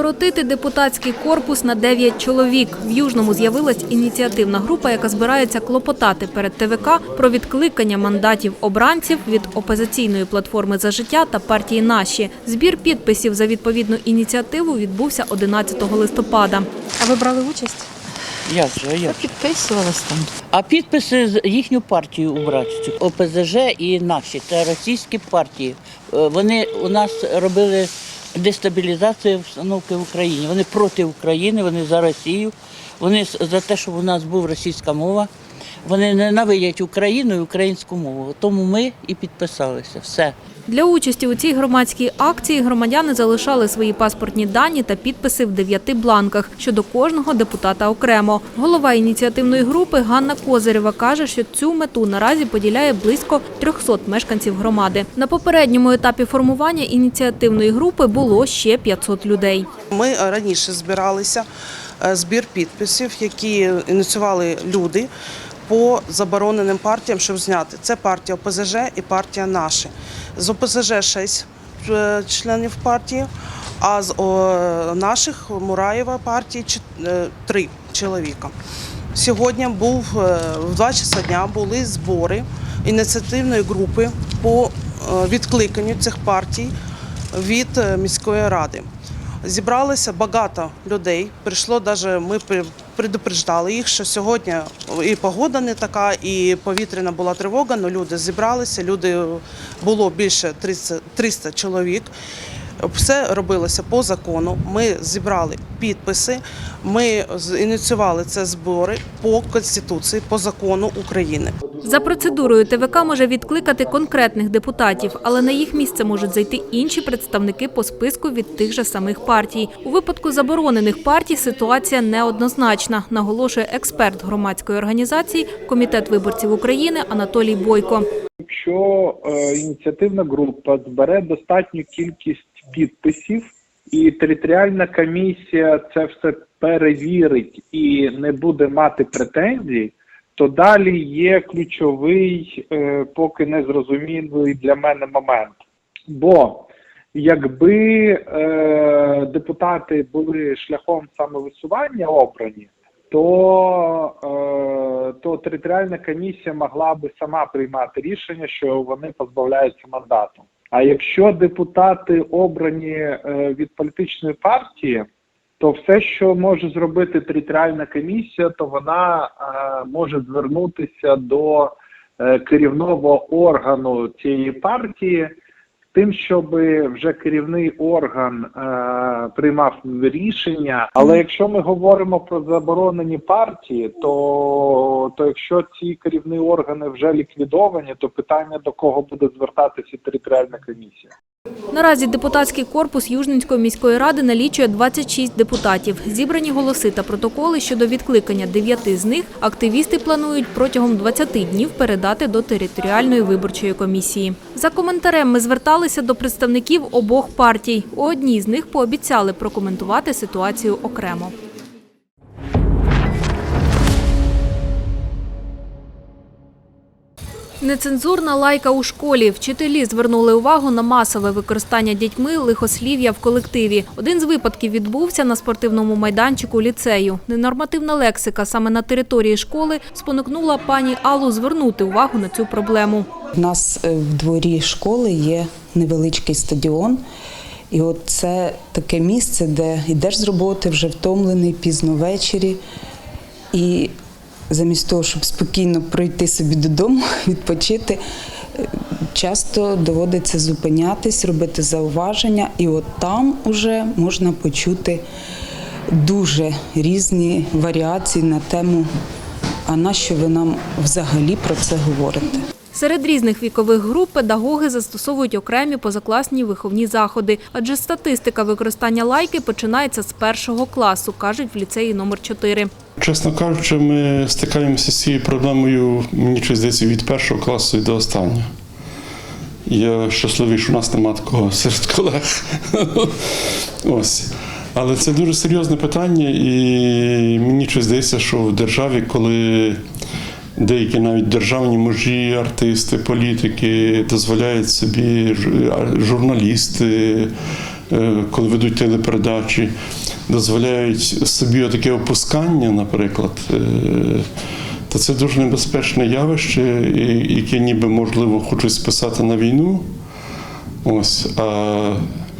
Скоротити депутатський корпус на 9 чоловік. В Южному з'явилась ініціативна група, яка збирається клопотати перед ТВК про відкликання мандатів обранців від опозиційної платформи за життя та партії Наші. Збір підписів за відповідну ініціативу відбувся 11 листопада. А ви брали участь? Як же, як? Підписувалась там. А підписи з їхню партію убрати. ОПЗЖ і наші, це російські партії. Е, Вони у нас робили дестабілізацію обстановки в Україні. Вони проти України, вони за Росію, вони за те, щоб у нас була російська мова. Вони ненавидять Україну і українську мову. Тому ми і підписалися. Все. Для участі у цій громадській акції громадяни залишали свої паспортні дані та підписи в дев'яти бланках щодо кожного депутата окремо. Голова ініціативної групи Ганна Козирєва каже, що цю мету наразі поділяє близько 300 мешканців громади. На попередньому етапі формування ініціативної групи було ще 500 людей. Ми раніше збиралися е, збір підписів, які ініціювали люди по забороненим партіям, щоб зняти. Це партія ОПЗЖ і партія наші. З ОПЗЖ 6 членів партії, а з наших Мураєва партії 3 чоловіка. Сьогодні був е, в 2 часа дня були збори ініціативної групи по е, відкликанню цих партій від е, міської ради. Зібралося багато людей. Прийшло даже ми предупреждали їх, що сьогодні і погода не така, і повітряна була тривога. але люди зібралися. Люди було більше 300, 300 чоловік. Все робилося по закону. Ми зібрали підписи. Ми з- ініціювали це збори по конституції, по закону України. За процедурою ТВК може відкликати конкретних депутатів, але на їх місце можуть зайти інші представники по списку від тих же самих партій. У випадку заборонених партій ситуація неоднозначна, наголошує експерт громадської організації Комітет виборців України Анатолій Бойко. Якщо е, ініціативна група збере достатню кількість підписів, і територіальна комісія це все перевірить і не буде мати претензій, то далі є ключовий, е, поки не зрозумілий для мене момент. Бо якби е, депутати були шляхом самовисування обрані, то, е, то територіальна комісія могла би сама приймати рішення, що вони позбавляються мандату. А якщо депутати обрані е, від політичної партії, то все, що може зробити територіальна комісія, то вона е, може звернутися до е, керівного органу цієї партії тим, щоб вже керівний орган е, приймав рішення. Але якщо ми говоримо про заборонені партії, то, то якщо ці керівні органи вже ліквідовані, то питання до кого буде звертатися територіальна комісія. Наразі депутатський корпус Южненської міської ради налічує 26 депутатів. Зібрані голоси та протоколи щодо відкликання дев'яти з них активісти планують протягом 20 днів передати до територіальної виборчої комісії. За коментарем ми зверталися до представників обох партій. У одній з них пообіцяли прокоментувати ситуацію окремо. Нецензурна лайка у школі. Вчителі звернули увагу на масове використання дітьми лихослів'я в колективі. Один з випадків відбувся на спортивному майданчику ліцею. Ненормативна лексика саме на території школи спонукнула пані Аллу звернути увагу на цю проблему. У нас е, в дворі школи є невеличкий стадіон. І от це таке місце, де йдеш з роботи вже втомлений пізно ввечері. І замість того, щоб спокійно пройти собі додому, відпочити, часто доводиться зупинятись, робити зауваження, і от там уже можна почути дуже різні варіації на тему, а нащо ви нам взагалі про це говорите? Серед різних вікових груп педагоги застосовують окремі позакласні виховні заходи, адже статистика використання лайки починається з першого класу, кажуть в ліцеї номер 4. Чесно кажучи, ми стикаємося з цією проблемою, мені щось здається, від першого класу і до останнього. Я щасливий, що у нас немає такого серед колег. Ось. Але це дуже серйозне питання, і мені щось здається, що в державі, коли деякі навіть державні мужі, артисти, політики дозволяють собі журналісти, коли ведуть телепередачі, дозволяють собі таке опускання, наприклад, е, то це дуже небезпечне явище, яке ніби можливо хочуть списати на війну. Ось, а,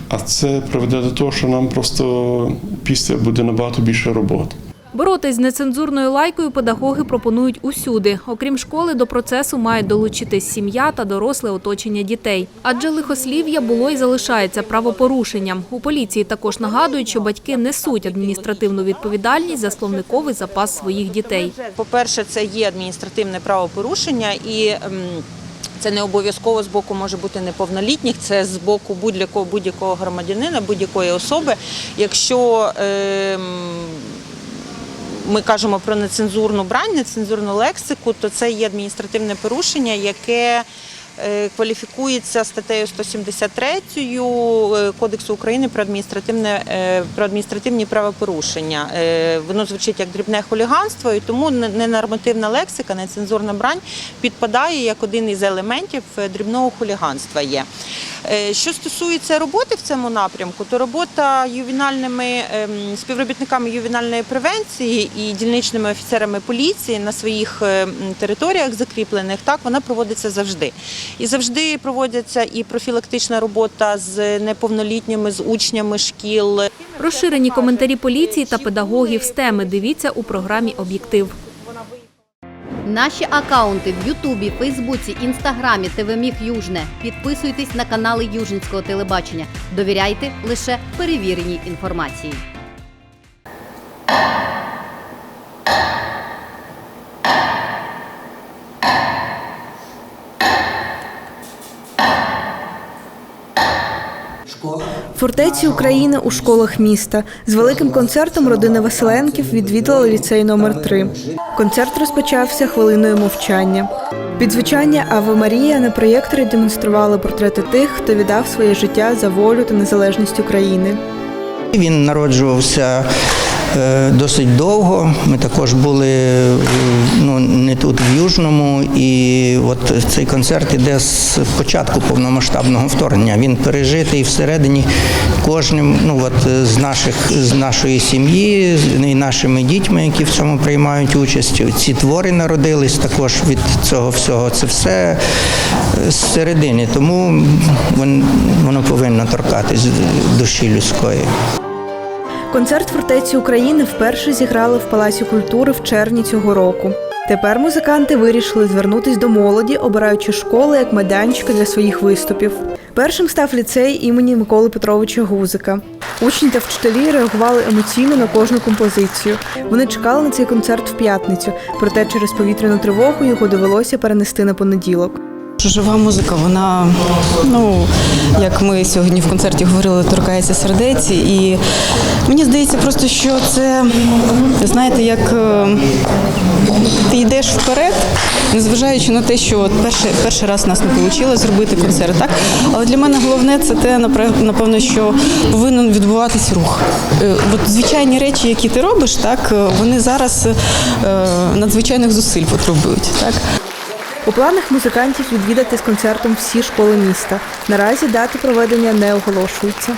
а це приведе до того, що нам просто після буде набагато більше роботи. Боротись з нецензурною лайкою педагоги пропонують усюди. Окрім школи, до процесу мають долучитись сім'я та доросле оточення дітей. Адже лихослів'я було і залишається правопорушенням. У поліції також нагадують, що батьки несуть адміністративну відповідальність за словниковий запас своїх дітей. По-перше, це є адміністративне правопорушення і. ем, Це не обов'язково з боку може бути неповнолітніх, це з боку будь-якого будь-якого громадянина, будь-якої особи. Якщо ем, ми кажемо про нецензурну брань, нецензурну лексику, то це є адміністративне порушення, яке е, кваліфікується статтею 173 е, Кодексу України про адміністративне е, про адміністративні правопорушення. Воно звучить як дрібне хуліганство, і тому не- ненормативна лексика, нецензурна брань підпадає як один із елементів дрібного хуліганства. Є. Е, Що стосується роботи в цьому напрямку, то робота ювенальними ем, співробітниками ювенальної превенції і дільничними офіцерами поліції на своїх ем, територіях закріплених, так вона проводиться завжди. І завжди проводиться і профілактична робота з неповнолітніми, з учнями шкіл. Розширені коментарі поліції та педагогів з теми дивіться у програмі Об'єктив. Наші акаунти в Ютубі, Фейсбуці, Інстаграмі, ТВ Южне. Підписуйтесь на канали Южницького телебачення. Довіряйте лише перевіреній інформації. Фортеці України у школах міста з великим концертом родина Василенків відвідала ліцей номер 3 Концерт розпочався хвилиною мовчання. Під звучання Ава Марія на проєкторі демонстрували портрети тих, хто віддав своє життя за волю та незалежність України. Він народжувався досить довго. Ми також були е, ну, не тут, в Южному, і от цей концерт іде з початку повномасштабного вторгнення. Він пережитий всередині кожним, ну от з наших з нашої сім'ї, з і нашими дітьми, які в цьому приймають участь. Ці твори народились також від цього всього. Це все е, з середини, тому воно повинно торкатись душі людської. Концерт фортеці України вперше зіграли в Палаці культури в червні цього року. Тепер музиканти вирішили звернутись до молоді, обираючи школи як майданчики для своїх виступів. Першим став ліцей імені Миколи Петровича Гузика. Учні та вчителі реагували емоційно на кожну композицію. Вони чекали на цей концерт в п'ятницю, проте через повітряну тривогу його довелося перенести на понеділок. Жива музика, вона, ну, як ми сьогодні в концерті говорили, торкається сердець. І мені здається просто, що це, знаєте, як е, ти йдеш вперед, незважаючи на те, що от перший, перший раз нас не вийшло зробити концерт, так? Але для мене головне це те, напевно, що повинен відбуватись рух. Е, От звичайні речі, які ти робиш, так, е, вони зараз надзвичайних зусиль потребують. Так? У планах музикантів відвідати з концертом всі школи міста. Наразі дати проведення не оголошуються.